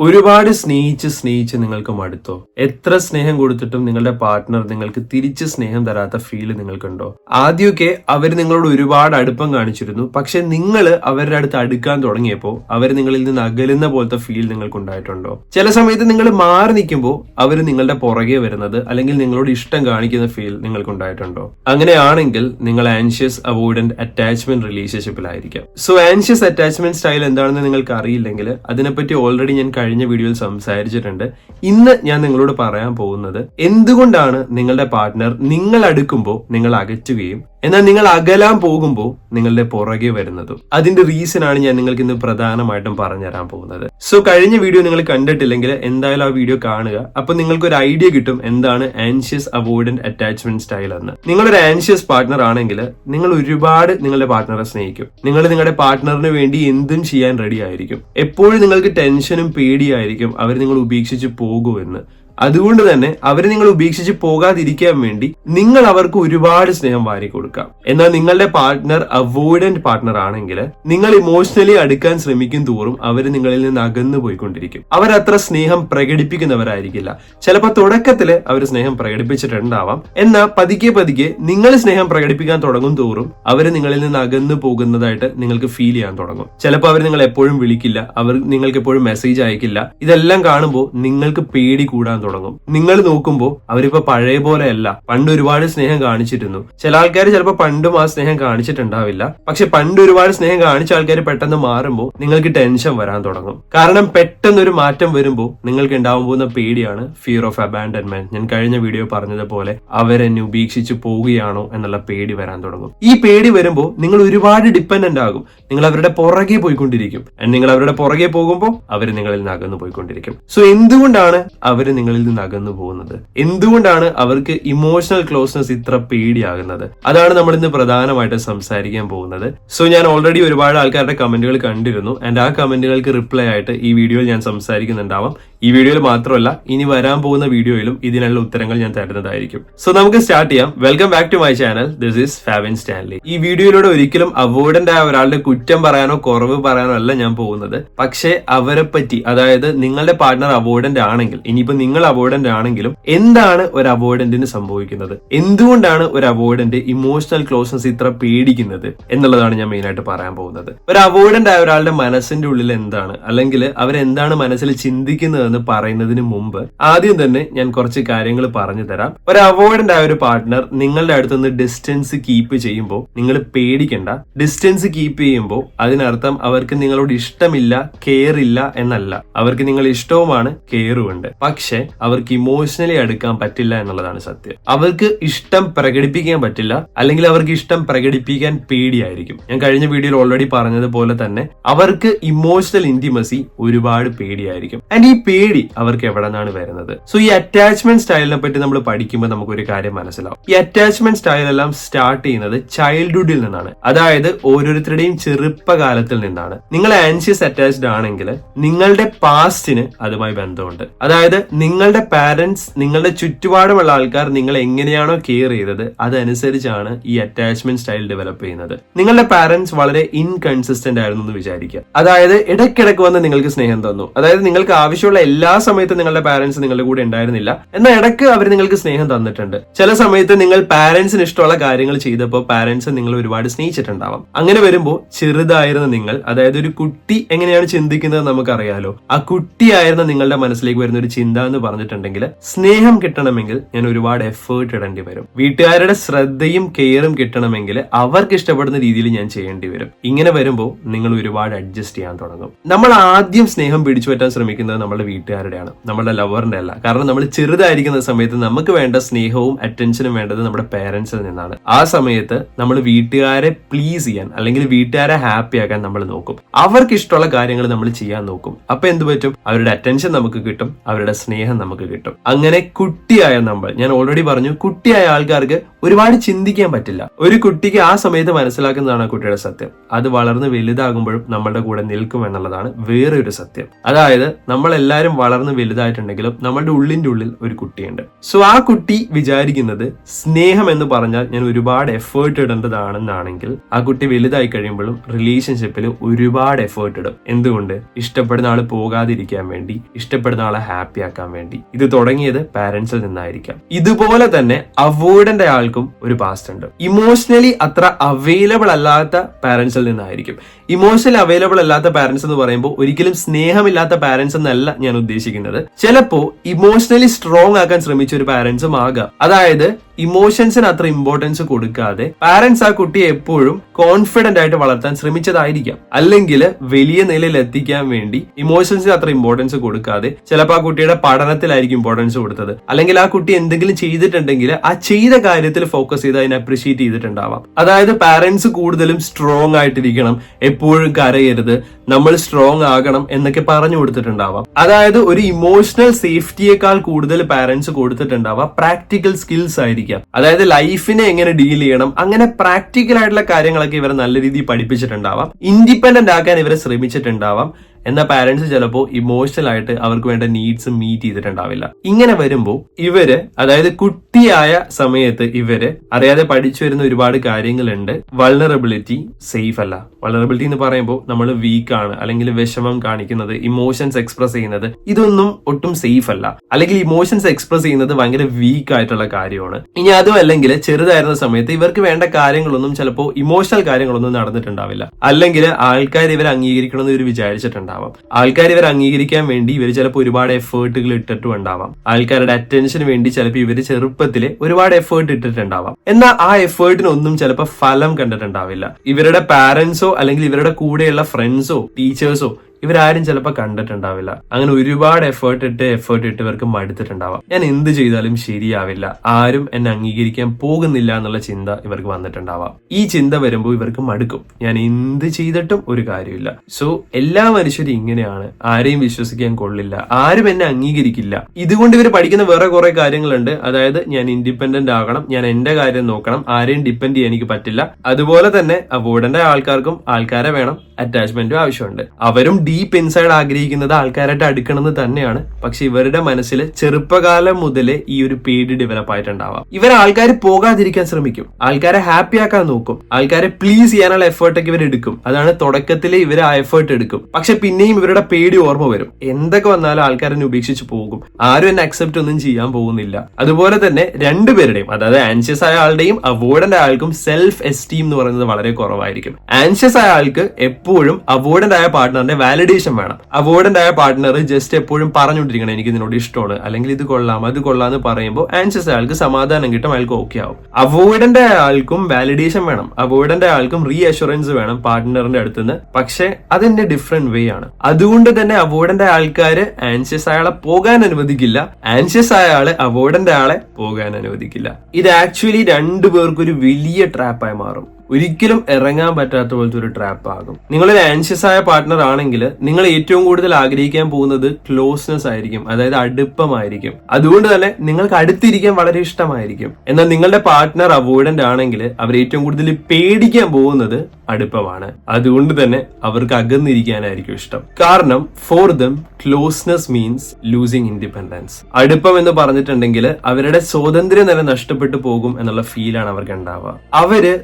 ഒരുപാട് സ്നേഹിച്ച് സ്നേഹിച്ച് നിങ്ങൾക്ക് മടുത്തോ? എത്ര സ്നേഹം കൊടുത്തിട്ടും നിങ്ങളുടെ പാർട്ട്ണർ നിങ്ങൾക്ക് തിരിച്ച് സ്നേഹം തരാത്ത ഫീൽ നിങ്ങൾക്കുണ്ടോ? ആദ്യമൊക്കെ അവർ നിങ്ങളോട് ഒരുപാട് അടുപ്പം കാണിച്ചിരുന്നു. പക്ഷെ നിങ്ങൾ അവരുടെ അടുത്ത് അടുക്കാൻ തുടങ്ങിയപ്പോൾ അവർ നിങ്ങളിൽ നിന്ന് അകലുന്ന പോലത്തെ ഫീൽ നിങ്ങൾക്ക് ഉണ്ടായിട്ടുണ്ടോ ചില സമയത്ത് നിങ്ങൾ മാറി നിൽക്കുമ്പോൾ അവർ നിങ്ങളുടെ പുറകെ വരുന്നത് അല്ലെങ്കിൽ നിങ്ങളോട് ഇഷ്ടം കാണിക്കുന്ന ഫീൽ നിങ്ങൾക്ക് ഉണ്ടായിട്ടുണ്ടോ അങ്ങനെയാണെങ്കിൽ നിങ്ങൾ ആൻഷ്യസ് അവോയ്ഡന്റ് അറ്റാച്ച്മെന്റ് റിലേഷൻഷിപ്പിലായിരിക്കാം സോ ആൻഷ്യസ് അറ്റാച്ച്മെന്റ് സ്റ്റൈൽ എന്താണെന്ന് നിങ്ങൾക്ക് അറിയില്ലെങ്കിൽ അതിനെപ്പറ്റി ഓൾറെഡി ഞാൻ കഴിഞ്ഞ വീഡിയോയിൽ സംസാരിച്ചിട്ടുണ്ട്. ഇന്ന് ഞാൻ നിങ്ങളോട് പറയാൻ പോകുന്നത് എന്തുകൊണ്ടാണ് നിങ്ങളുടെ പാർട്ട്ണർ നിങ്ങൾ അടുക്കുമ്പോൾ നിങ്ങൾ അകറ്റുകയും എന്നാൽ നിങ്ങൾ അകലാൻ പോകുമ്പോൾ നിങ്ങളുടെ പുറകെ വരുന്നതും അതിന്റെ റീസൺ ആണ് ഞാൻ നിങ്ങൾക്ക് ഇന്ന് പ്രധാനമായിട്ടും പറഞ്ഞുതരാൻ പോകുന്നത്. സോ കഴിഞ്ഞ വീഡിയോ നിങ്ങൾ കണ്ടിട്ടില്ലെങ്കിൽ എന്തായാലും ആ വീഡിയോ കാണുക. അപ്പൊ നിങ്ങൾക്ക് ഒരു ഐഡിയ കിട്ടും എന്താണ് ആൻഷ്യസ് അവോയ്ഡന്റ് അറ്റാച്ച്മെന്റ് സ്റ്റൈൽ എന്ന്. നിങ്ങളൊരു ആൻഷ്യസ് പാർട്ട്ണർ ആണെങ്കിൽ നിങ്ങൾ ഒരുപാട് നിങ്ങളുടെ പാർട്ട്ണറെ സ്നേഹിക്കും. നിങ്ങൾ നിങ്ങളുടെ പാർട്ട്ണറിന് വേണ്ടി എന്തും ചെയ്യാൻ റെഡി ആയിരിക്കും. എപ്പോഴും നിങ്ങൾക്ക് ടെൻഷനും പേടിയായിരിക്കും. അവർ നിങ്ങൾ ഉപേക്ഷിച്ച് പോകുമെന്ന്. അതുകൊണ്ട് തന്നെ അവരെ നിങ്ങൾ ഉപേക്ഷിച്ച് പോകാതിരിക്കാൻ വേണ്ടി നിങ്ങൾ അവർക്ക് ഒരുപാട് സ്നേഹം വാരി കൊടുക്കാം. എന്നാൽ നിങ്ങളുടെ പാർട്ട്ണർ അവോയ്ഡന്റ് പാർട്ട്ണർ ആണെങ്കിൽ നിങ്ങൾ ഇമോഷണലി അടുക്കാൻ ശ്രമിക്കും തോറും അവർ നിങ്ങളിൽ നിന്ന് അകന്നു പോയിക്കൊണ്ടിരിക്കും. അവർ അത്ര സ്നേഹം പ്രകടിപ്പിക്കുന്നവരായിരിക്കില്ല. ചിലപ്പോൾ തുടക്കത്തിൽ അവർ സ്നേഹം പ്രകടിപ്പിച്ചിട്ടുണ്ടാവാം. എന്നാൽ പതുക്കെ പതുക്കെ നിങ്ങൾ സ്നേഹം പ്രകടിപ്പിക്കാൻ തുടങ്ങും തോറും അവർ നിങ്ങളിൽ നിന്ന് അകന്നു പോകുന്നതായിട്ട് നിങ്ങൾക്ക് ഫീൽ ചെയ്യാൻ തുടങ്ങും. ചിലപ്പോൾ അവർ നിങ്ങൾ എപ്പോഴും വിളിക്കില്ല. അവർ നിങ്ങൾക്ക് എപ്പോഴും മെസ്സേജ് അയക്കില്ല. ഇതെല്ലാം കാണുമ്പോൾ നിങ്ങൾക്ക് പേടി കൂടാൻ തുടങ്ങും. നിങ്ങൾ നോക്കുമ്പോൾ അവരിപ്പോ പഴയ പോലെ അല്ല പണ്ട് ഒരുപാട് സ്നേഹം കാണിച്ചിരുന്നു. ചില ആൾക്കാർ ചിലപ്പോൾ പണ്ടും ആ സ്നേഹം കാണിച്ചിട്ടുണ്ടാവില്ല. പക്ഷെ പണ്ട് ഒരുപാട് സ്നേഹം കാണിച്ച ആൾക്കാർ പെട്ടെന്ന് മാറുമ്പോൾ നിങ്ങൾക്ക് ടെൻഷൻ വരാൻ തുടങ്ങും. കാരണം പെട്ടെന്ന് ഒരു മാറ്റം വരുമ്പോൾ നിങ്ങൾക്ക് ഉണ്ടാവാൻ പോകുന്ന പേടിയാണ് ഫിയർ ഓഫ് അബാൻഡൻമെന്റ് ഞാൻ കഴിഞ്ഞ വീഡിയോ പറഞ്ഞതുപോലെ അവരെന്നെ ഉപേക്ഷിച്ച് പോവുകയാണോ എന്നുള്ള പേടി വരാൻ തുടങ്ങും. ഈ പേടി വരുമ്പോൾ നിങ്ങൾ ഒരുപാട് ഡിപ്പെൻഡന്റ് ആകും. നിങ്ങൾ അവരുടെ പുറകെ പോയിക്കൊണ്ടിരിക്കും. നിങ്ങൾ അവരുടെ പുറകെ പോകുമ്പോൾ അവർ നിങ്ങളിൽ നിന്ന് അകന്നു പോയിക്കൊണ്ടിരിക്കും. സോ എന്തുകൊണ്ടാണ് അവർ നിങ്ങളിൽ നിന്ന് അകന്നു പോകുന്നത്. എന്തുകൊണ്ടാണ് അവർക്ക് ഇമോഷണൽ ക്ലോസ്നെസ് ഇത്ര പേടിയാകുന്നത്? അതാണ് നമ്മൾ ഇന്ന് പ്രധാനമായിട്ട് സംസാരിക്കാൻ പോകുന്നത്. സോ ഞാൻ ഓൾറെഡി ഒരുപാട് ആൾക്കാരുടെ കമന്റുകൾ കണ്ടിരുന്നു. ആൻഡ് ആ കമന്റുകൾക്ക് റിപ്ലൈ ആയിട്ട് ഈ വീഡിയോയിൽ ഞാൻ സംസാരിക്കുന്നുണ്ടാവാം. ഈ വീഡിയോയിൽ മാത്രമല്ല ഇനി വരാൻ പോകുന്ന വീഡിയോയിലും ഇതിനുള്ള ഉത്തരങ്ങൾ ഞാൻ തരുന്നതായിരിക്കും. സോ നമുക്ക് സ്റ്റാർട്ട് ചെയ്യാം. Welcome back to my channel this is Favin Stanley ഈ വീഡിയോയിലൂടെ ഒരിക്കലും അവോയ്ഡന്റ് ആയ ഒരാളുടെ കുറ്റം പറയാനോ കുറവ് പറയാനോ അല്ല ഞാൻ പോകുന്നത്. പക്ഷേ അവരെ പറ്റി അതായത് നിങ്ങളുടെ പാർട്ട്ണർ അവോയ്ഡന്റ് ആണെങ്കിൽ ഇനിയിപ്പോ നിങ്ങൾ അവോയ്ഡന്റ് ആണെങ്കിലും എന്താണ് ഒരു അവോയ്ഡന്റിന് സംഭവിക്കുന്നത്? എന്തുകൊണ്ടാണ് ഒരു അവോയ്ഡന്റ് ഇമോഷണൽ ക്ലോസ്നെസ് ഇത്ര പേടിക്കുന്നത്? എന്നുള്ളതാണ് ഞാൻ മെയിൻ ആയിട്ട് പറയാൻ പോകുന്നത്. ഒരു അവോയ്ഡന്റ് ആയ ഒരാളുടെ മനസ്സിന്റെ ഉള്ളിൽ എന്താണ്? അല്ലെങ്കിൽ അവരെന്താണ് മനസ്സിൽ ചിന്തിക്കുന്നതെന്ന് പറയുന്നതിന് മുമ്പ് ആദ്യം തന്നെ ഞാൻ കുറച്ച് കാര്യങ്ങൾ പറഞ്ഞു തരാം. ഒരു അവോയ്ഡന്റ് ആയ ഒരു പാർട്ട്ണർ നിങ്ങളുടെ അടുത്തുനിന്ന് ഡിസ്റ്റൻസ് കീപ്പ് ചെയ്യുമ്പോൾ നിങ്ങൾ പേടിക്കണ്ട. ഡിസ്റ്റൻസ് കീപ്പ് ചെയ്യുമ്പോൾ അതിനർത്ഥം അവർക്ക് നിങ്ങളോട് ഇഷ്ടമില്ല കെയർ ഇല്ല എന്നല്ല. അവർക്ക് നിങ്ങൾ ഇഷ്ടവുമാണ് കെയറും ഉണ്ട്. പക്ഷെ അവർക്ക് ഇമോഷണലി അടുക്കാൻ പറ്റില്ല എന്നുള്ളതാണ് സത്യം. അവർക്ക് ഇഷ്ടം പ്രകടിപ്പിക്കാൻ പറ്റില്ല അല്ലെങ്കിൽ അവർക്ക് ഇഷ്ടം പ്രകടിപ്പിക്കാൻ പേടിയായിരിക്കും. ഞാൻ കഴിഞ്ഞ വീഡിയോയിൽ ഓൾറെഡി പറഞ്ഞതുപോലെ തന്നെ അവർക്ക് ഇമോഷണൽ ഇന്റിമസി ഒരുപാട് പേടിയായിരിക്കും. ആൻഡ് ഈ പേടി അവർക്ക് എവിടെ നിന്നാണ് വരുന്നത്? സോ ഈ അറ്റാച്ച്മെന്റ് സ്റ്റൈലിനെ പറ്റി നമ്മൾ പഠിക്കുമ്പോൾ നമുക്ക് ഒരു കാര്യം മനസ്സിലാവും. ഈ അറ്റാച്ച്മെന്റ് സ്റ്റൈൽ എല്ലാം സ്റ്റാർട്ട് ചെയ്യുന്നത് ചൈൽഡ്ഹുഡിൽ നിന്നാണ്. അതായത് ഓരോരുത്തരുടെയും ചെറുപ്പകാലത്തിൽ നിന്നാണ്. നിങ്ങൾ ആൻഷ്യസ് അറ്റാച്ച്ഡ് ആണെങ്കിൽ നിങ്ങളുടെ പാസ്റ്റിന് അതുമായി ബന്ധമുണ്ട്. അതായത് നിങ്ങളുടെ പാരന്റ്സ് നിങ്ങളുടെ ചുറ്റുപാടുമുള്ള ആൾക്കാർ നിങ്ങൾ എങ്ങനെയാണോ കെയർ ചെയ്തത് അതനുസരിച്ചാണ് ഈ അറ്റാച്ച്മെന്റ് സ്റ്റൈൽ ഡെവലപ്പ് ചെയ്യുന്നത്. നിങ്ങളുടെ പാരന്റ്സ് വളരെ ഇൻകൺസിസ്റ്റന്റ് ആയിരുന്നു എന്ന് വിചാരിക്കുക. അതായത് ഇടയ്ക്കിടയ്ക്ക് വന്ന് നിങ്ങൾക്ക് സ്നേഹം തന്നു. അതായത് നിങ്ങൾക്ക് ആവശ്യമുള്ള എല്ലാ സമയത്തും നിങ്ങളുടെ പാരന്റ്സ് നിങ്ങളുടെ കൂടെ ഉണ്ടായിരുന്നില്ല. എന്നാൽ ഇടയ്ക്ക് അവർ നിങ്ങൾക്ക് സ്നേഹം തന്നിട്ടുണ്ട്. ചില സമയത്ത് നിങ്ങൾ പാരന്റ്സിന് ഇഷ്ടമുള്ള കാര്യങ്ങൾ ചെയ്തപ്പോൾ പാരന്റ്സ് നിങ്ങൾ ഒരുപാട് സ്നേഹിച്ചിട്ടുണ്ടാവാം. അങ്ങനെ വരുമ്പോൾ ചെറുതായിരുന്ന നിങ്ങൾ. അതായത് ഒരു കുട്ടി എങ്ങനെയാണ് ചിന്തിക്കുന്നത് നമുക്കറിയാലോ. ആ കുട്ടിയായിരുന്ന നിങ്ങളുടെ മനസ്സിലേക്ക് വരുന്ന ഒരു ചിന്ത എന്ന് പറഞ്ഞിട്ടുണ്ടെങ്കിൽ സ്നേഹം കിട്ടണമെങ്കിൽ ഞാൻ ഒരുപാട് എഫേർട്ട് ഇടേണ്ടി വരും. വീട്ടുകാരുടെ ശ്രദ്ധയും കെയറും കിട്ടണമെങ്കിൽ അവർക്ക് ഇഷ്ടപ്പെടുന്ന രീതിയിൽ ഞാൻ ചെയ്യേണ്ടി വരും. ഇങ്ങനെ വരുമ്പോൾ നിങ്ങൾ ഒരുപാട് അഡ്ജസ്റ്റ് ചെയ്യാൻ തുടങ്ങും. നമ്മൾ ആദ്യം സ്നേഹം പിടിച്ചു പറ്റാൻ ശ്രമിക്കുന്നത് നമ്മുടെ വീട്ടുകാരുടെയാണ്. നമ്മുടെ ലവറിന്റെ അല്ല. കാരണം നമ്മൾ ചെറുതായിരിക്കുന്ന സമയത്ത് നമുക്ക് വേണ്ട സ്നേഹവും അറ്റൻഷനും വേണ്ടത് നമ്മുടെ പേരൻസിൽ നിന്നാണ്. ആ സമയത്ത് നമ്മൾ വീട്ടുകാരെ പ്ലീസ് ചെയ്യാൻ അല്ലെങ്കിൽ വീട്ടുകാരെ ഹാപ്പി ആക്കാൻ നമ്മൾ നോക്കും. അവർക്ക് ഇഷ്ടമുള്ള കാര്യങ്ങൾ നമ്മൾ ചെയ്യാൻ നോക്കും. അപ്പൊ എന്ത് പറ്റും? അവരുടെ അറ്റൻഷൻ നമുക്ക് കിട്ടും. അവരുടെ സ്നേഹം നമുക്ക് കിട്ടും. അങ്ങനെ കുട്ടിയായ നമ്മൾ ഞാൻ ഓൾറെഡി പറഞ്ഞു കുട്ടിയായ ആൾക്കാർക്ക് ഒരുപാട് ചിന്തിക്കാൻ പറ്റില്ല. ഒരു കുട്ടിക്ക് ആ സമയത്ത് മനസ്സിലാക്കുന്നതാണ് കുട്ടിയുടെ സത്യം. അത് വളർന്ന് വലുതാകുമ്പോഴും നമ്മളുടെ കൂടെ നിൽക്കും എന്നുള്ളതാണ് വേറെ ഒരു സത്യം. അതായത് നമ്മൾ എല്ലാവരും വളർന്ന് വലുതായിട്ടുണ്ടെങ്കിലും നമ്മളുടെ ഉള്ളിന്റെ ഉള്ളിൽ ഒരു കുട്ടിയുണ്ട്. സോ ആ കുട്ടി വിചാരിക്കുന്നത് സ്നേഹം എന്ന് പറഞ്ഞാൽ ഞാൻ ഒരുപാട് എഫേർട്ട് ഇടേണ്ടതാണെന്നാണെങ്കിൽ ആ കുട്ടി വലുതായി കഴിയുമ്പോഴും റിലേഷൻഷിപ്പിൽ ഒരുപാട് എഫേർട്ട് ഇടും. എന്തുകൊണ്ട്? ഇഷ്ടപ്പെടുന്ന ആൾ പോകാതിരിക്കാൻ വേണ്ടി ഇഷ്ടപ്പെടുന്ന ആളെ ഹാപ്പി ആക്കാൻ വേണ്ടി. ഇത് തുടങ്ങിയത് പാരന്റ്സിൽ നിന്നായിരിക്കാം. ഇതുപോലെ തന്നെ അവോയ്ഡന്റ് ആൾക്കും ഒരു പാസ്റ്റ് ഉണ്ട്. ഇമോഷണലി അത്ര അവൈലബിൾ അല്ലാത്ത പാരന്റ്സിൽ നിന്നായിരിക്കും. ഇമോഷണലി അവൈലബിൾ അല്ലാത്ത പാരന്റ്സ് എന്ന് പറയുമ്പോൾ ഒരിക്കലും സ്നേഹമില്ലാത്ത പാരന്റ്സ് എന്നല്ല ഞാൻ ഉദ്ദേശിക്കുന്നത്. ചിലപ്പോ ഇമോഷണലി സ്ട്രോങ് ആക്കാൻ ശ്രമിച്ച ഒരു പാരന്റ്സും ആകാം. അതായത് ഇമോഷൻസിന് അത്ര ഇമ്പോർട്ടൻസ് കൊടുക്കാതെ പാരന്റ്സ് ആ കുട്ടിയെ എപ്പോഴും കോൺഫിഡന്റ് ആയിട്ട് വളർത്താൻ ശ്രമിച്ചതായിരിക്കാം. അല്ലെങ്കിൽ വലിയ നിലയിൽ എത്തിക്കാൻ വേണ്ടി ഇമോഷൻസിന് അത്ര ഇമ്പോർട്ടൻസ് കൊടുക്കാതെ ചിലപ്പോൾ ആ കുട്ടിയുടെ പഠനത്തിലായിരിക്കും ഇമ്പോർട്ടൻസ് കൊടുത്തത്. അല്ലെങ്കിൽ ആ കുട്ടി എന്തെങ്കിലും ചെയ്തിട്ടുണ്ടെങ്കിൽ ആ ചെയ്ത കാര്യത്തിൽ ഫോക്കസ് ചെയ്ത് അതിനെ അപ്രിഷിയേറ്റ് ചെയ്തിട്ടുണ്ടാവാം. അതായത് പാരന്റ്സ് കൂടുതലും സ്ട്രോങ് ആയിട്ടിരിക്കണം. എപ്പോഴും കരയരുത്. നമ്മൾ സ്ട്രോങ് ആകണം എന്നൊക്കെ പറഞ്ഞു കൊടുത്തിട്ടുണ്ടാവാം. അതായത് ഒരു ഇമോഷണൽ സേഫ്റ്റിയേക്കാൾ കൂടുതൽ പാരന്റ്സ് കൊടുത്തിട്ടുണ്ടാവാം. പ്രാക്ടിക്കൽ സ്കിൽസ് ആയിരിക്കാം. അതായത് ലൈഫിനെ എങ്ങനെ ഡീൽ ചെയ്യണം അങ്ങനെ പ്രാക്ടിക്കൽ ആയിട്ടുള്ള കാര്യങ്ങളൊക്കെ ഇവരെ നല്ല രീതിയിൽ പഠിപ്പിച്ചിട്ടുണ്ടാവാം. ഇൻഡിപെൻഡന്റ് ആക്കാൻ ഇവരെ ശ്രമിച്ചിട്ടുണ്ടാവാം. എന്നാൽ പാരന്റ്സ് ചിലപ്പോൾ ഇമോഷണൽ ആയിട്ട് അവർക്ക് വേണ്ട നീഡ്സ് മീറ്റ് ചെയ്തിട്ടുണ്ടാവില്ല. ഇങ്ങനെ വരുമ്പോൾ ഇവർ അതായത് കുട്ടിയായ സമയത്ത് ഇവർ അറിയാതെ പഠിച്ചു വരുന്ന ഒരുപാട് കാര്യങ്ങളുണ്ട്. വൾണറബിലിറ്റി സേഫ് അല്ല. വൾണറബിലിറ്റി എന്ന് പറയുമ്പോൾ നമ്മൾ വീക്ക് ആണ് അല്ലെങ്കിൽ വിഷമം കാണിക്കുന്നത് ഇമോഷൻസ് എക്സ്പ്രസ് ചെയ്യുന്നത് ഇതൊന്നും ഒട്ടും സേഫ് അല്ല. അല്ലെങ്കിൽ ഇമോഷൻസ് എക്സ്പ്രസ് ചെയ്യുന്നത് ഭയങ്കര വീക്ക് ആയിട്ടുള്ള കാര്യമാണ്. ഇനി അതും അല്ലെങ്കിൽ ചെറുതായിരുന്ന സമയത്ത് ഇവർക്ക് വേണ്ട കാര്യങ്ങളൊന്നും ചിലപ്പോൾ ഇമോഷണൽ കാര്യങ്ങളൊന്നും നടന്നിട്ടുണ്ടാവില്ല. അല്ലെങ്കിൽ ആൾക്കാർ ഇവരെ അംഗീകരിക്കണമെന്ന് ഇവർ വിചാരിച്ചിട്ടുണ്ടാവും ആൾക്കാർ ഇവർ അംഗീകരിക്കാൻ വേണ്ടി ഇവർ ചിലപ്പോൾ ഒരുപാട് എഫേർട്ടുകൾ ഇട്ടിട്ടും ഉണ്ടാവാം. ആൾക്കാരുടെ അറ്റൻഷന് വേണ്ടി ചിലപ്പോൾ ഇവർ ചെറുപ്പത്തിൽ ഒരുപാട് എഫേർട്ട് ഇട്ടിട്ടുണ്ടാവാം. എന്നാൽ ആ എഫേർട്ടിനൊന്നും ചിലപ്പോൾ ഫലം കണ്ടിട്ടുണ്ടാവില്ല. ഇവരുടെ പാരന്റ്സോ അല്ലെങ്കിൽ ഇവരുടെ കൂടെയുള്ള ഫ്രണ്ട്സോ ടീച്ചേഴ്സോ ഇവരാരും ചിലപ്പോൾ കണ്ടിട്ടുണ്ടാവില്ല. അങ്ങനെ ഒരുപാട് എഫേർട്ട് ഇട്ട് എഫേർട്ട് ഇട്ട് ഇവർക്ക് മടുത്തിട്ടുണ്ടാവാം. ഞാൻ എന്ത് ചെയ്താലും ശരിയാവില്ല. ആരും എന്നെ അംഗീകരിക്കാൻ പോകുന്നില്ല എന്നുള്ള ചിന്ത ഇവർക്ക് വന്നിട്ടുണ്ടാവാം. ഈ ചിന്ത വരുമ്പോൾ ഇവർക്ക് മടുക്കും. ഞാൻ എന്ത് ചെയ്തിട്ടും ഒരു കാര്യമില്ല. സോ എല്ലാ മനുഷ്യരും ഇങ്ങനെയാണ്. ആരെയും വിശ്വസിക്കാൻ കൊള്ളില്ല. ആരും എന്നെ അംഗീകരിക്കില്ല. ഇതുകൊണ്ട് ഇവർ പഠിക്കുന്ന വേറെ കുറെ കാര്യങ്ങളുണ്ട്. അതായത് ഞാൻ ഇൻഡിപെൻഡന്റ് ആകണം. ഞാൻ എന്റെ കാര്യം നോക്കണം. ആരെയും ഡിപ്പെൻഡ് ചെയ്യാൻ എനിക്ക് പറ്റില്ല. അതുപോലെ തന്നെ അവോർഡന്റെ ആൾക്കാർക്കും ആൾക്കാരെ വേണം. അറ്റാച്ച്മെന്റും ആവശ്യമുണ്ട്. അവരും ഡീപ്പ് ഇൻസൈഡ് ആഗ്രഹിക്കുന്നത് ആൾക്കാരായിട്ട് അടുക്കണമെന്ന് തന്നെയാണ്. പക്ഷെ ഇവരുടെ മനസ്സിൽ ചെറുപ്പകാലം മുതലേ ഈ ഒരു പേടി ഡെവലപ്പ് ആയിട്ടുണ്ടാവാം. ഇവർ ആൾക്കാർ പോകാതിരിക്കാൻ ശ്രമിക്കും. ആൾക്കാരെ ഹാപ്പി ആക്കാൻ നോക്കും. ആൾക്കാരെ പ്ലീസ് ചെയ്യാനുള്ള എഫേർട്ടൊക്കെ ഇവർ എടുക്കും. അതാണ് തുടക്കത്തിൽ ഇവർ ആ എഫേർട്ട് എടുക്കും. പക്ഷെ പിന്നെയും ഇവരുടെ പേടി ഓർമ്മ വരും. എന്തൊക്കെ വന്നാലും ആൾക്കാരെന്നെ ഉപേക്ഷിച്ച് പോകും. ആരും എന്നെ അക്സെപ്റ്റ് ഒന്നും ചെയ്യാൻ പോകുന്നില്ല. അതുപോലെ തന്നെ രണ്ടുപേരുടെയും അതായത് ആൻഷ്യസ് ആയ ആളുടെയും അവോയ്ഡന്റ് ആൾക്കും സെൽഫ് എസ്റ്റീം എന്ന് പറയുന്നത് വളരെ കുറവായിരിക്കും. ആൻഷ്യസ് ആയ ആൾക്ക് എപ്പോഴും അവോയ്ഡന്റ് ആയ പാർട്ട്ണറിന്റെ വാലിഡേഷൻ വേണം. അവോർഡന്റ് ആയ പാർട്ട്ണർ ജസ്റ്റ് എപ്പോഴും പറഞ്ഞുകൊണ്ടിരിക്കണം എനിക്ക് ഇതിനോട് ഇഷ്ടമാണ്. അല്ലെങ്കിൽ ഇത് കൊള്ളാം അത് കൊള്ളാം എന്ന് പറയുമ്പോൾ ആൻഷ്യസ് ആൾക്ക് സമാധാനം കിട്ടും അയാൾക്ക് ഓക്കെ ആവും. അവോയ്ഡന്റ് ആൾക്കും വാലിഡേഷൻ വേണം. അവോയ്ഡന്റ് ആൾക്കും റീ അഷുറൻസ് വേണം പാർട്ട്ണറിന്റെ അടുത്തുനിന്ന്. പക്ഷെ അതിന്റെ ഡിഫറെന്റ് വേ ആണ്. അതുകൊണ്ട് തന്നെ അവോയ്ഡന്റ് ആയ ആൾക്കാര് ആൻഷ്യസ് അയാളെ പോകാൻ അനുവദിക്കില്ല. ആൻഷ്യസ് ആയ ആൾ അവോയ്ഡന്റ് ആളെ പോകാൻ അനുവദിക്കില്ല. ഇത് ആക്ച്വലി രണ്ടു പേർക്കൊരു വലിയ ട്രാപ്പായി മാറും. ഒരിക്കലും ഇറങ്ങാൻ പറ്റാത്ത പോലത്തെ ഒരു ട്രാപ്പ് ആകും. നിങ്ങളൊരു ആൻഷ്യസ് ആയ പാർട്ട്ണർ ആണെങ്കിൽ നിങ്ങൾ ഏറ്റവും കൂടുതൽ ആഗ്രഹിക്കാൻ പോകുന്നത് ക്ലോസ്നെസ് ആയിരിക്കും അതായത് അടുപ്പമായിരിക്കും. അതുകൊണ്ട് തന്നെ നിങ്ങൾക്ക് അടുത്തിരിക്കാൻ വളരെ ഇഷ്ടമായിരിക്കും. എന്നാൽ നിങ്ങളുടെ പാർട്ട്ണർ അവോയ്ഡന്റ് ആണെങ്കിൽ അവർ ഏറ്റവും കൂടുതൽ പേടിക്കാൻ പോകുന്നത് അടുപ്പമാണ്. അതുകൊണ്ട് തന്നെ അവർക്ക് അകന്നിരിക്കാനായിരിക്കും ഇഷ്ടം. കാരണം for them closeness means losing independence അടുപ്പം എന്ന് പറഞ്ഞിട്ടുണ്ടെങ്കിൽ അവരുടെ സ്വാതന്ത്ര്യം തന്നെ നഷ്ടപ്പെട്ടു പോകും എന്നുള്ള ഫീലാണ് അവർക്ക് ഉണ്ടാവുക. അവർ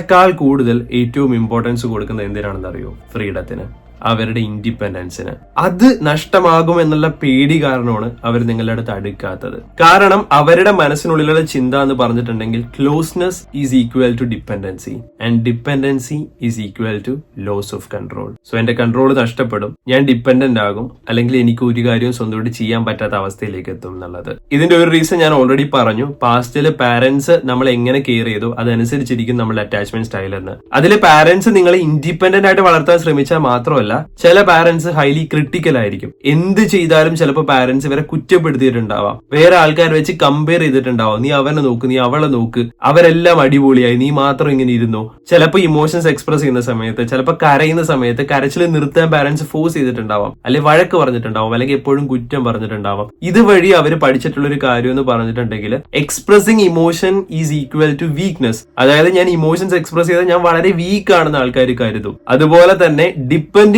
നിങ്ങളെക്കാൾ കൂടുതൽ ഏറ്റവും ഇമ്പോർട്ടൻസ് കൊടുക്കുന്നത് എന്തിനാണെന്ന് അറിയോ ഫ്രീഡത്തിന് അവരുടെ ഇൻഡിപെൻഡൻസിന്. അത് നഷ്ടമാകും എന്നുള്ള പേടി കാരണമാണ് അവർ നിങ്ങളുടെ അടുത്ത് അടുക്കാത്തത്. കാരണം അവരുടെ മനസ്സിനുള്ളിലുള്ള ചിന്ത എന്ന് പറഞ്ഞിട്ടുണ്ടെങ്കിൽ closeness is equal to dependency and dependency is equal to loss of control so എന്റെ കൺട്രോൾ നഷ്ടപ്പെടും ഞാൻ ഡിപ്പെൻഡന്റ് ആകും അല്ലെങ്കിൽ എനിക്ക് ഒരു കാര്യവും സ്വന്തമായിട്ട് ചെയ്യാൻ പറ്റാത്ത അവസ്ഥയിലേക്ക് എത്തും എന്നുള്ളത്. ഇതിന്റെ ഒരു റീസൺ ഞാൻ ഓൾറെഡി പറഞ്ഞു. പാസ്റ്റിൽ പാരന്റ്സ് നമ്മൾ എങ്ങനെ കെയർ ചെയ്തു അതനുസരിച്ചിരിക്കും നമ്മുടെ അറ്റാച്ച്മെന്റ് സ്റ്റൈൽ എന്ന്. അതിൽ പാരന്റ്സ് നിങ്ങളെ ഇൻഡിപെൻഡന്റ് ആയിട്ട് വളർത്താൻ ശ്രമിച്ചാൽ മാത്രമല്ല മാത്രമല്ല ചില പാരന്റ്സ് ഹൈലി ക്രിട്ടിക്കൽ ആയിരിക്കും. എന്ത് ചെയ്താലും ചിലപ്പോൾ പാരന്റ്സ് ഇവരെ കുറ്റപ്പെടുത്തിയിട്ടുണ്ടാവാം. വേറെ ആൾക്കാർ വെച്ച് കമ്പയർ ചെയ്തിട്ടുണ്ടാവാം. നീ അവനെ നോക്ക് നീ അവളെ നോക്ക്. അവരെല്ലാം അടിപൊളിയായി. നീ മാത്രം ഇങ്ങനെ ഇരുന്നു? ചിലപ്പോൾ ഇമോഷൻസ് എക്സ്പ്രസ് ചെയ്യുന്ന സമയത്ത് ചിലപ്പോൾ കരയുന്ന സമയത്ത് കരച്ചിൽ നിർത്താൻ പാരന്റ്സ് ഫോഴ്സ് ചെയ്തിട്ടുണ്ടാവാം. അല്ലെങ്കിൽ വഴക്ക് പറഞ്ഞിട്ടുണ്ടാവും അല്ലെങ്കിൽ എപ്പോഴും കുറ്റം പറഞ്ഞിട്ടുണ്ടാവാം. ഇതുവഴി അവർ പഠിച്ചിട്ടുള്ള ഒരു കാര്യം എന്ന് പറഞ്ഞിട്ടുണ്ടെങ്കിൽ expressing emotion is equal to weakness അതായത് ഞാൻ ഇമോഷൻസ് എക്സ്പ്രസ് ചെയ്താൽ ഞാൻ വളരെ വീക്ക് ആണെന്ന് ആൾക്കാർ കരുതും. അതുപോലെ തന്നെ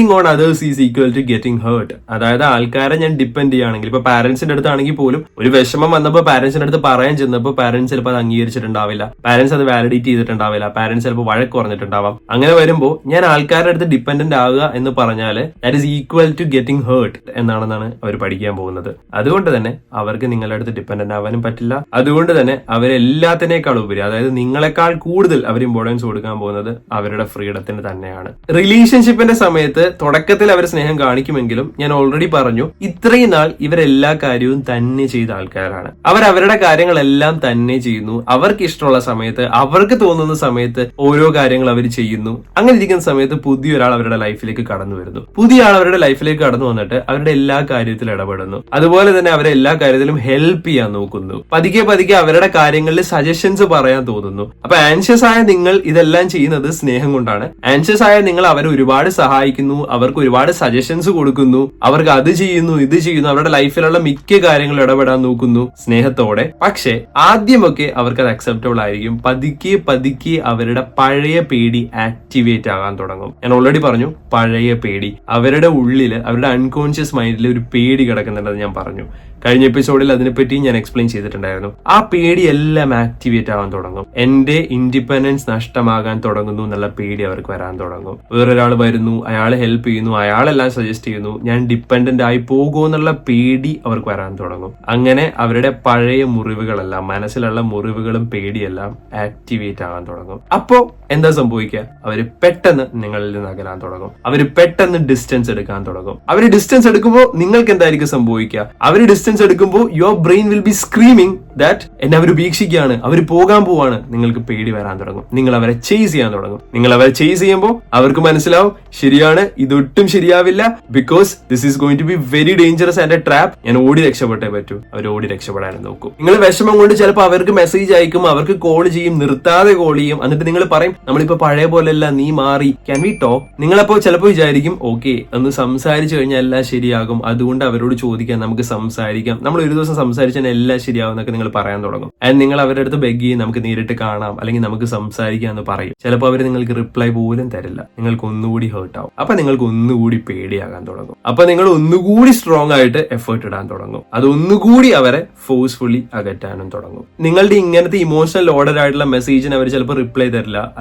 depending on others is equal to getting hurt അതായത് ആൾക്കാരെ ഞാൻ ഡിപ്പെൻഡ് ചെയ്യുകയാണെങ്കിൽ ഇപ്പൊ പാരന്റ്സിന്റെ അടുത്താണെങ്കിൽ പോലും ഒരു വിഷമം വന്നപ്പോൾ പാരന്റ്സിന്റെ അടുത്ത് പറയാൻ ചെന്നപ്പോൾ പാരന്റ്സ് ചിലപ്പോൾ അത് അംഗീകരിച്ചിട്ടുണ്ടാവില്ല. പാരന്റ്സ് അത് വാലിഡേറ്റ് ചെയ്തിട്ടുണ്ടാവില്ല. പാരന്റ്സ് ചിലപ്പോൾ വഴക്ക് പറഞ്ഞിട്ടുണ്ടാവാം. അങ്ങനെ വരുമ്പോൾ ഞാൻ ആൾക്കാരുടെ അടുത്ത് ഡിപ്പെൻഡന്റ് ആവുക എന്ന് പറഞ്ഞാൽ that is equal to getting hurt എന്നാണെന്നാണ് അവർ പഠിക്കാൻ പോകുന്നത്. അതുകൊണ്ട് തന്നെ അവർക്ക് നിങ്ങളുടെ അടുത്ത് ഡിപ്പെൻഡന്റ് ആവാനും പറ്റില്ല. അതുകൊണ്ട് തന്നെ അവരെല്ലാത്തിനേക്കാൾ ഉപരി അതായത് നിങ്ങളെക്കാൾ കൂടുതൽ അവർ ഇമ്പോർട്ടൻസ് കൊടുക്കാൻ പോകുന്നത് അവരുടെ ഫ്രീഡത്തിന് തന്നെയാണ്. റിലേഷൻഷിപ്പിന്റെ സമയത്ത് തുടക്കത്തിൽ അവർ സ്നേഹം കാണിക്കുമെങ്കിലും ഞാൻ ഓൾറെഡി പറഞ്ഞു ഇത്രയും നാൾ ഇവരെല്ലാ കാര്യവും തന്നെ ചെയ്ത ആൾക്കാരാണ്. അവർ അവരുടെ കാര്യങ്ങളെല്ലാം തന്നെ ചെയ്യുന്നു. അവർക്ക് ഇഷ്ടമുള്ള സമയത്ത് അവർക്ക് തോന്നുന്ന സമയത്ത് ഓരോ കാര്യങ്ങൾ അവർ ചെയ്യുന്നു. അങ്ങനെ ഇരിക്കുന്ന സമയത്ത് പുതിയൊരാൾ അവരുടെ ലൈഫിലേക്ക് കടന്നു വരുന്നു. പുതിയ ആൾ അവരുടെ ലൈഫിലേക്ക് കടന്നു വന്നിട്ട് അവരുടെ എല്ലാ കാര്യത്തിലും ഇടപെടുന്നു. അതുപോലെ തന്നെ അവരെ എല്ലാ കാര്യത്തിലും ഹെൽപ്പ് ചെയ്യാൻ നോക്കുന്നു. പതുക്കെ പതുക്കെ അവരുടെ കാര്യങ്ങളിൽ സജഷൻസ് പറയാൻ തോന്നുന്നു. അപ്പൊ ആൻഷ്യസ് ആയ നിങ്ങൾ ഇതെല്ലാം ചെയ്യുന്നത് സ്നേഹം കൊണ്ടാണ്. ആൻഷ്യസ് ആയ നിങ്ങൾ അവരെ ഒരുപാട് സഹായിക്കുന്നു. അവർക്ക് ഒരുപാട് സജഷൻസ് കൊടുക്കുന്നു. അവർക്ക് അത് ചെയ്യുന്നു ഇത് ചെയ്യുന്നു. അവരുടെ ലൈഫിലുള്ള മിക്ക കാര്യങ്ങളും ഇടപെടാൻ നോക്കുന്നു സ്നേഹത്തോടെ. പക്ഷെ ആദ്യമൊക്കെ അവർക്ക് അത് അക്സെപ്റ്റബിൾ ആയിരിക്കും. പതുക്കെ പതുക്കെ അവരുടെ പഴയ പേടി ആക്ടിവേറ്റ് ആകാൻ തുടങ്ങും. ഞാൻ ഓൾറെഡി പറഞ്ഞു പഴയ പേടി. അവരുടെ ഉള്ളിൽ അവരുടെ അൺകോൺഷ്യസ് മൈൻഡിൽ ഒരു പേടി കിടക്കുന്നുണ്ടെന്ന് ഞാൻ പറഞ്ഞു. കഴിഞ്ഞ എപ്പിസോഡിൽ അതിനെപ്പറ്റി ഞാൻ എക്സ്പ്ലെയിൻ ചെയ്തിട്ടുണ്ടായിരുന്നു. ആ പേടി എല്ലാം ആക്ടിവേറ്റ് ആവാൻ തുടങ്ങും. എന്റെ ഇൻഡിപെൻഡൻസ് നഷ്ടമാകാൻ തുടങ്ങുന്നു എന്നുള്ള പേടി അവർക്ക് വരാൻ തുടങ്ങും. വേറൊരാൾ വരുന്നു അയാൾ ഹെൽപ്പ് ചെയ്യുന്നു അയാളെല്ലാം സജസ്റ്റ് ചെയ്യുന്നു ഞാൻ ഡിപ്പെൻഡന്റ് ആയി പോകുമോ എന്നുള്ള പേടി അവർക്ക് വരാൻ തുടങ്ങും. അങ്ങനെ അവരുടെ പഴയ മുറിവുകളെല്ലാം മനസ്സിലുള്ള മുറിവുകളും പേടിയെല്ലാം ആക്ടിവേറ്റ് ആവാൻ തുടങ്ങും. അപ്പോ എന്താ സംഭവിക്കുക? അവർ പെട്ടെന്ന് നിങ്ങളിൽ നിന്ന് അകലാൻ തുടങ്ങും. അവർ പെട്ടെന്ന് ഡിസ്റ്റൻസ് എടുക്കാൻ തുടങ്ങും. അവർ ഡിസ്റ്റൻസ് എടുക്കുമ്പോൾ നിങ്ങൾക്ക് എന്തായിരിക്കും സംഭവിക്കുക? അവർ ഡിസ്റ്റൻസ് എടുക്കുമ്പോൾ your brain will be screaming that എന്നെ അവർ വീക്ഷിക്കുകയാണ്. അവർ പോകാൻ പോവാണ്. നിങ്ങൾക്ക് പേടി വരാൻ തുടങ്ങും. നിങ്ങൾ അവരെ ചേസ് ചെയ്യാൻ തുടങ്ങും. നിങ്ങൾ അവരെ ചേസ് ചെയ്യുമ്പോൾ അവർക്ക് മനസ്സിലാവും ശരിയാണ് ഇതൊട്ടും ശരിയാവില്ല because this is going to be very dangerous and a trap ഞാൻ ഓടി രക്ഷപ്പെട്ടേ പറ്റൂ. അവർ ഓടി രക്ഷപ്പെടാൻ നോക്കും. നിങ്ങൾ വിഷമം കൊണ്ട് ചിലപ്പോൾ അവർക്ക് മെസ്സേജ് അയക്കും അവർക്ക് കോൾ ചെയ്യും നിർത്താതെ കോൾ ചെയ്യും. എന്നിട്ട് നിങ്ങൾ പറയും നമ്മളിപ്പോ പഴയ പോലെയല്ല നീ മാറി. ക്യാൻ വി ടോക്ക് നിങ്ങളപ്പോ ചിലപ്പോൾ വിചാരിക്കും ഓക്കെ ഒന്ന് സംസാരിച്ചു കഴിഞ്ഞാൽ എല്ലാം ശരിയാകും. അതുകൊണ്ട് അവരോട് ചോദിക്കാം നമുക്ക് സംസാരിക്കാം. നമ്മൾ ഒരു ദിവസം സംസാരിച്ചാൽ എല്ലാം ശരിയാവും എന്നൊക്കെ നിങ്ങൾ പറയാൻ തുടങ്ങും. ആൻഡ് നിങ്ങൾ അവരുടെ അടുത്ത് ബെഗ് ചെയ്യും നമുക്ക് നേരിട്ട് കാണാം അല്ലെങ്കിൽ നമുക്ക് സംസാരിക്കാം എന്ന് പറയും. ചിലപ്പോൾ അവർ നിങ്ങൾക്ക് റിപ്ലൈ പോലും തരില്ല. നിങ്ങൾക്ക് ഒന്നുകൂടി ഹേർട്ട് ആവും. അപ്പൊ നിങ്ങൾക്ക് ഒന്നുകൂടി പേടിയാകാൻ തുടങ്ങും. അപ്പൊ നിങ്ങൾ ഒന്നുകൂടി സ്ട്രോങ് ആയിട്ട് എഫേർട്ട് ഇടാൻ തുടങ്ങും. അത് ഒന്നുകൂടി അവരെ ഫോഴ്സ്ഫുള്ളി അകറ്റാനും തുടങ്ങും. നിങ്ങളുടെ ഇങ്ങനത്തെ ഇമോഷണൽ ഓർഡർ ആയിട്ടുള്ള മെസ്സേജിന് അവർ ചിലപ്പോൾ റിപ്ലൈ തരില്ല.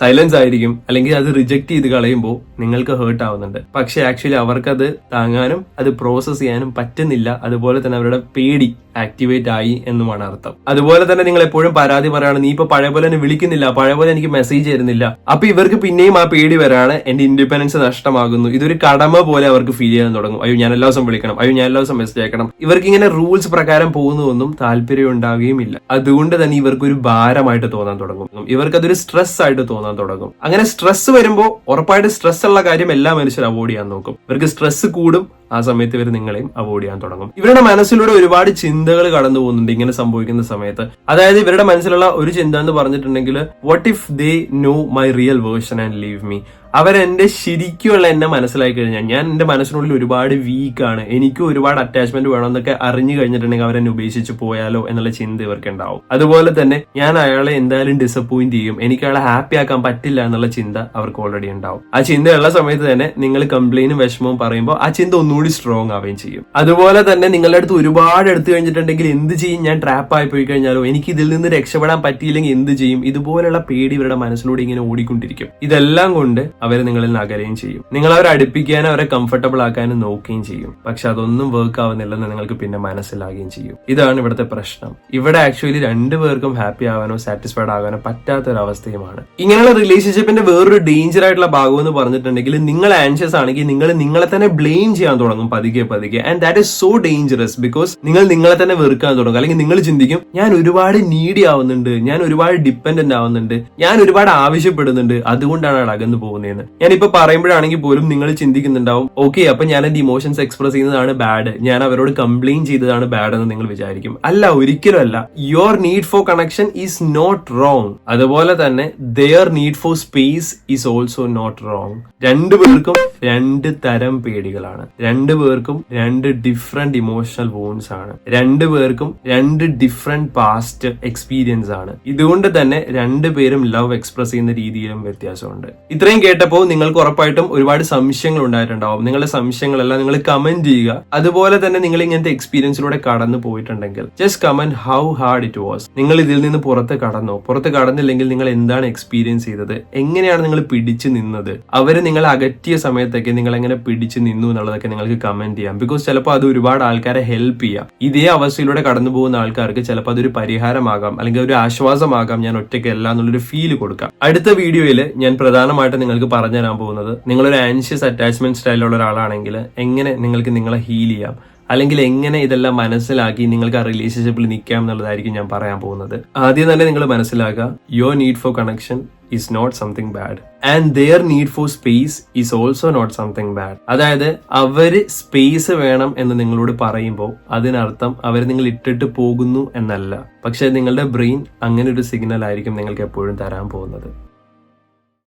സൈലൻസ് ആയിരിക്കും. അല്ലെങ്കിൽ അത് റിജക്ട് ചെയ്ത് കളയുമ്പോൾ നിങ്ങൾക്ക് ഹേർട്ട് ആവുന്നുണ്ട്. പക്ഷെ ആക്ച്വലി അവർക്കത് താങ്ങാനും അത് പ്രോസസ് ചെയ്യാനും പറ്റുന്നില്ല. അതുപോലെ തന്നെ അവരുടെ പേടി ആക്ടിവേറ്റ് ആയി എന്നുമാണ് അർത്ഥം. അതുപോലെ തന്നെ നിങ്ങൾ എപ്പോഴും പരാതി പറയാണ് നീ ഇപ്പൊ പഴയ പോലെ വിളിക്കുന്നില്ല പഴയ പോലെ എനിക്ക് മെസ്സേജ് തരുന്നില്ല. അപ്പൊ ഇവർക്ക് പിന്നെയും ആ പേടി വരാണ് എന്റെ ഇൻഡിപെൻഡൻസ് നഷ്ടമാകുന്നു. ഇതൊരു കടമ പോലെ അവർക്ക് ഫീൽ ചെയ്യാൻ തുടങ്ങും. അയ്യോ ഞാൻ എല്ലാ ദിവസം വിളിക്കണം. അയ്യോ ഞാൻ എല്ലാ ദിവസം മെസ്സേജ് അയക്കണം. ഇവർക്ക് ഇങ്ങനെ റൂൾസ് പ്രകാരം പോകുന്നതൊന്നും താല്പര്യം ഉണ്ടാവുകയും ഇല്ല അതുകൊണ്ട് തന്നെ ഇവർക്ക് ഒരു ഭാരമായിട്ട് തോന്നാൻ തുടങ്ങും. ഇവർക്ക് അതൊരു സ്ട്രെസ് ആയിട്ട് തോന്നാൻ തുടങ്ങും. അങ്ങനെ സ്ട്രെസ് വരുമ്പോൾ ഉറപ്പായിട്ട് സ്ട്രെസ് ഉള്ള കാര്യം എല്ലാ മനുഷ്യരും അവോയ്ഡ് ചെയ്യാൻ നോക്കും. ഇവർക്ക് സ്ട്രെസ് കൂടും ആ സമയത്ത് ഇവർ നിങ്ങളെയും അവോയ്ഡ് ചെയ്യാൻ തുടങ്ങും. ഇവരുടെ മനസ്സിലൂടെ ഒരുപാട് ചിന്തകൾ കടന്നു പോകുന്നുണ്ട് ഇങ്ങനെ സംഭവിക്കുന്ന സമയത്ത്. അതായത് ഇവരുടെ മനസ്സിലുള്ള ഒരു ചിന്ത എന്ന് പറഞ്ഞിട്ടുണ്ടെങ്കിൽ what if they know my real version and leave me അവരെന്റെ ശരിക്കുള്ള എന്നെ മനസ്സിലാക്കി കഴിഞ്ഞാൽ ഞാൻ എന്റെ മനസ്സിനുള്ളിൽ ഒരുപാട് വീക്കാണ് എനിക്ക് ഒരുപാട് അറ്റാച്ച്മെന്റ് വേണം എന്നൊക്കെ അറിഞ്ഞു കഴിഞ്ഞിട്ടുണ്ടെങ്കിൽ അവരെന്നെ ഉപേക്ഷിച്ച് പോയാലോ എന്നുള്ള ചിന്ത ഇവർക്ക് ഉണ്ടാവും. അതുപോലെ തന്നെ ഞാൻ അയാളെ എന്തായാലും ഡിസപ്പോയിന്റ് ചെയ്യും. എനിക്ക് അയാളെ ഹാപ്പി ആക്കാൻ പറ്റില്ല എന്നുള്ള ചിന്ത അവർക്ക് ഓൾറെഡി ഉണ്ടാവും. ആ ചിന്തയുള്ള സമയത്ത് തന്നെ നിങ്ങൾ കംപ്ലൈനും വിഷമവും പറയുമ്പോൾ ആ ചിന്ത ഒന്നുകൂടി സ്ട്രോങ് ആവുകയും ചെയ്യും. അതുപോലെ തന്നെ നിങ്ങളുടെ അടുത്ത് ഒരുപാട് എടുത്തു കഴിഞ്ഞിട്ടുണ്ടെങ്കിൽ എന്ത് ചെയ്യും? ഞാൻ ട്രാപ്പ് ആയി പോയി കഴിഞ്ഞാലോ? എനിക്ക് ഇതിൽ നിന്ന് രക്ഷപ്പെടാൻ പറ്റിയില്ലെങ്കിൽ എന്ത് ചെയ്യും? ഇതുപോലുള്ള പേടി ഇവരുടെ മനസ്സിലൂടെ ഇങ്ങനെ ഓടിക്കൊണ്ടിരിക്കും. ഇതെല്ലാം കൊണ്ട് അവർ നിങ്ങളിൽ അകലുകയും ചെയ്യും. നിങ്ങൾ അവരെ അടുപ്പിക്കാനും അവരെ കംഫർട്ടബിൾ ആക്കാനും നോക്കുകയും ചെയ്യും. പക്ഷെ അതൊന്നും വർക്ക് ആവുന്നില്ലെന്ന് നിങ്ങൾക്ക് പിന്നെ മനസ്സിലാകുകയും ചെയ്യും. ഇതാണ് ഇവിടുത്തെ പ്രശ്നം. ഇവിടെ ആക്ച്വലി രണ്ടുപേർക്കും ഹാപ്പി ആവാനോ സാറ്റിസ്ഫൈഡ് ആകാനോ പറ്റാത്ത ഒരു അവസ്ഥയുമാണ് ഇങ്ങനെയുള്ള റിലേഷൻഷിപ്പിന്റെ വേറൊരു ഡേഞ്ചർ ആയിട്ടുള്ള ഭാഗം എന്ന് പറഞ്ഞിട്ടുണ്ടെങ്കിൽ നിങ്ങൾ ആൻഷ്യസ് ആണെങ്കിൽ നിങ്ങൾ നിങ്ങളെ തന്നെ ബ്ലെയിം ചെയ്യാൻ തുടങ്ങും പതുക്കെ പതുക്കെ. And that is so dangerous because നിങ്ങൾ നിങ്ങളെ തന്നെ വെറുക്കാൻ തുടങ്ങും. അല്ലെങ്കിൽ നിങ്ങൾ ചിന്തിക്കും ഞാൻ ഒരുപാട് നീഡി ആവുന്നുണ്ട്. ഞാൻ ഒരുപാട് ഡിപ്പെൻഡന്റ് ആവുന്നുണ്ട്. ഞാൻ ഒരുപാട് ആവശ്യപ്പെടുന്നുണ്ട്. അതുകൊണ്ടാണ് അകന്നു പോകുന്നത് എന്ന് ഇപ്പൊ പറയുമ്പോഴാണെങ്കിൽ പോലും നിങ്ങൾ ചിന്തിക്കുന്നുണ്ടാവും ഓക്കെ അപ്പൊ ഞാൻ എന്റെ ഇമോഷൻസ് എക്സ്പ്രസ് ചെയ്യുന്നതാണ് ബാഡ് ഞാൻ അവരോട് കംപ്ലെയിൻ ചെയ്തതാണ് ബാഡ് എന്ന് നിങ്ങൾ വിചാരിക്കും. അല്ല ഒരിക്കലും അല്ല. Your need for connection is not wrong അതുപോലെ തന്നെ their need for space is also not wrong രണ്ടുപേർക്കും രണ്ട് തരം പേടികളാണ്. രണ്ടുപേർക്കും രണ്ട് ഡിഫറെന്റ് ഇമോഷണൽ വോൺസ് ആണ്. രണ്ടുപേർക്കും രണ്ട് ഡിഫറെന്റ് പാസ്റ്റ് എക്സ്പീരിയൻസ് ആണ്. ഇതുകൊണ്ട് തന്നെ രണ്ടുപേരും ലവ് എക്സ്പ്രസ് ചെയ്യുന്ന രീതിയിലും വ്യത്യാസമുണ്ട്. ഇത്രയും കേട്ടപ്പോൾ നിങ്ങൾക്ക് ഉറപ്പായിട്ടും ഒരുപാട് സംശയങ്ങൾ ഉണ്ടായിട്ടുണ്ടാവും. നിങ്ങളുടെ സംശയങ്ങളെല്ലാം നിങ്ങൾ കമന്റ് ചെയ്യുക. അതുപോലെ തന്നെ നിങ്ങൾ ഇങ്ങനത്തെ എക്സ്പീരിയൻസിലൂടെ കടന്നു പോയിട്ടുണ്ടെങ്കിൽ just comment how hard it was നിങ്ങൾ ഇതിൽ നിന്ന് പുറത്ത് കടന്നോ? പുറത്ത് കടന്നില്ലെങ്കിൽ നിങ്ങൾ എന്താണ് എക്സ്പീരിയൻസ് ചെയ്തത്? എങ്ങനെയാണ് നിങ്ങൾ പിടിച്ചു നിന്നത്? അവർ നിങ്ങളെ അകറ്റിയ സമയത്തൊക്കെ നിങ്ങൾ എങ്ങനെ പിടിച്ചു നിന്നു എന്നുള്ളതൊക്കെ നിങ്ങൾക്ക് കമന്റ് ചെയ്യാം. ബിക്കോസ് ചിലപ്പോൾ അത് ഒരുപാട് ആൾക്കാരെ ഹെൽപ്പ് ചെയ്യാം. ഇതേ അവസ്ഥയിലൂടെ കടന്നു പോകുന്ന ആൾക്കാർക്ക് ചിലപ്പോൾ അതൊരു പരിഹാരമാകാം അല്ലെങ്കിൽ ഒരു ആശ്വാസമാകാം ഞാൻ ഒറ്റയ്ക്കല്ല എന്നുള്ളൊരു ഫീൽ കൊടുക്കാം. അടുത്ത വീഡിയോയിൽ ഞാൻ പ്രധാനമായിട്ട് നിങ്ങൾക്ക് പറഞ്ഞു തരാൻ പോകുന്നത്. നിങ്ങളൊരു ആൻഷ്യസ് അറ്റാച്ച്മെന്റ് സ്റ്റൈലുള്ള ഒരാളാണെങ്കിൽ എങ്ങനെ നിങ്ങൾക്ക് നിങ്ങളെ ഹീൽ ചെയ്യാം? അല്ലെങ്കിൽ എങ്ങനെ ഇതെല്ലാം മനസ്സിലാക്കി നിങ്ങൾക്ക് ആ റിലേഷൻഷിപ്പിൽ നിൽക്കാം എന്നുള്ളതായിരിക്കും ഞാൻ പറയാൻ പോകുന്നത്. ആദ്യം തന്നെ നിങ്ങൾ മനസ്സിലാക്കുക your need for connection is not something bad and their need for space is also not something bad അതായത് അവർ സ്പേസ് വേണം എന്ന് നിങ്ങളോട് പറയുമ്പോൾ അതിനർത്ഥം അവർ നിങ്ങൾ ഇട്ടിട്ട് പോകുന്നു എന്നല്ല. പക്ഷെ നിങ്ങളുടെ ബ്രെയിൻ അങ്ങനെ ഒരു സിഗ്നൽ ആയിരിക്കും നിങ്ങൾക്ക് എപ്പോഴും തരാൻ പോകുന്നത്.